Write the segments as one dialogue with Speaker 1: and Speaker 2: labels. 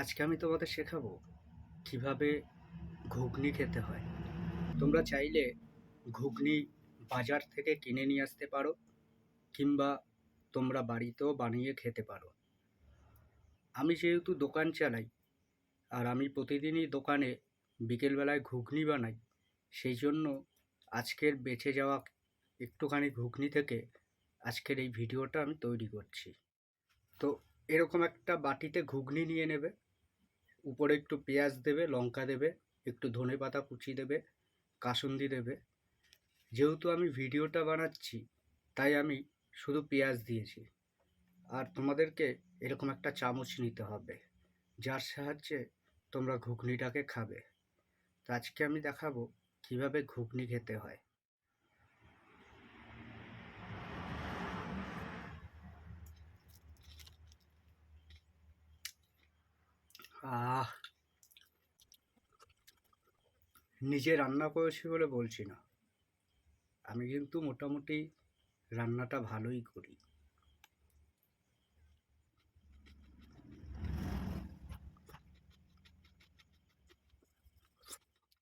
Speaker 1: আজকে আমি তোমাদের শেখাবো কীভাবে ঘুগনি খেতে হয়। তোমরা চাইলে ঘুগনি বাজার থেকে কিনে নিয়ে আসতে পারো, কিংবা তোমরা বাড়িতেও বানিয়ে খেতে পারো। আমি যেহেতু দোকান চালাই, আর আমি প্রতিদিনই দোকানে বিকেলবেলায় ঘুগনি বানাই, সেই জন্য আজকের বেঁচে যাওয়া একটুখানি ঘুগনি থেকে আজকের এই ভিডিওটা আমি তৈরি করছি। তো এরকম একটা বাটিতে ঘুগনি নিয়ে নেবে উপরে একটু পেঁয়াজ দেবে, লঙ্কা দেবে, একটু ধনে পাতা কুচি দেবে, কাসুন্দি দেবে। যেহেতু আমি ভিডিওটা বানাচ্ছি, তাই আমি শুধু পেঁয়াজ দিয়েছি। আর তোমাদেরকে এরকম একটা চামচ নিতে হবে, যার সাহায্যে তোমরা ঘুগনিটাকে খাবে। আজকে আমি দেখাবো কীভাবে ঘুগনি খেতে হয়। নিজে রান্না করেছি বলে বলছি না। আমি কিন্তু মোটামুটি রান্নাটা ভালোই করি।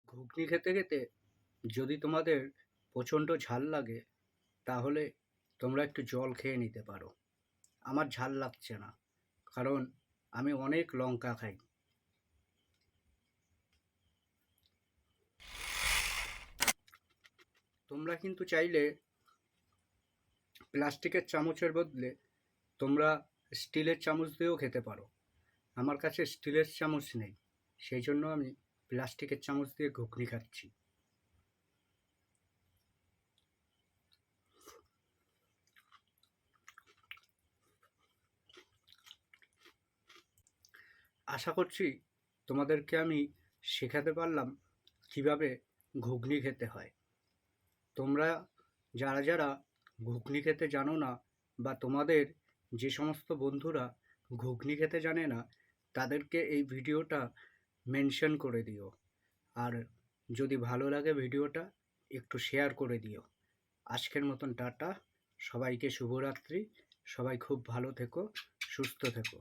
Speaker 1: ঘুগনি খেতে খেতে যদি তোমাদের প্রচণ্ড ঝাল লাগে, তাহলে তোমরা একটু জল খেয়ে নিতে পারো। আমার ঝাল লাগছে না, কারণ আমি অনেক লঙ্কা খাই। তোমরা কিন্তু চাইলে প্লাস্টিকের চামচের বদলে তোমরা স্টিলের চামচ দিয়েও খেতে পারো। আমার কাছে স্টিলের চামচ নেই, সেই জন্য আমি প্লাস্টিকের চামচ দিয়ে ঘুগনি খাচ্ছি। আশা করছি তোমাদেরকে আমি শেখাতে পারলাম কীভাবে ঘুগনি খেতে হয়। তোমরা যারা যারা ঘুগনি খেতে জানো না বা তোমাদের যে সমস্ত বন্ধুরা ঘুগনি খেতে জানে না, তাদেরকে এই ভিডিওটা মেনশন করে দিও। আর যদি ভালো লাগে ভিডিওটা, একটু শেয়ার করে দিও। আজকের মতন টাটা। সবাইকে শুভরাত্রি। সবাই খুব ভালো থেকো, সুস্থ থেকো।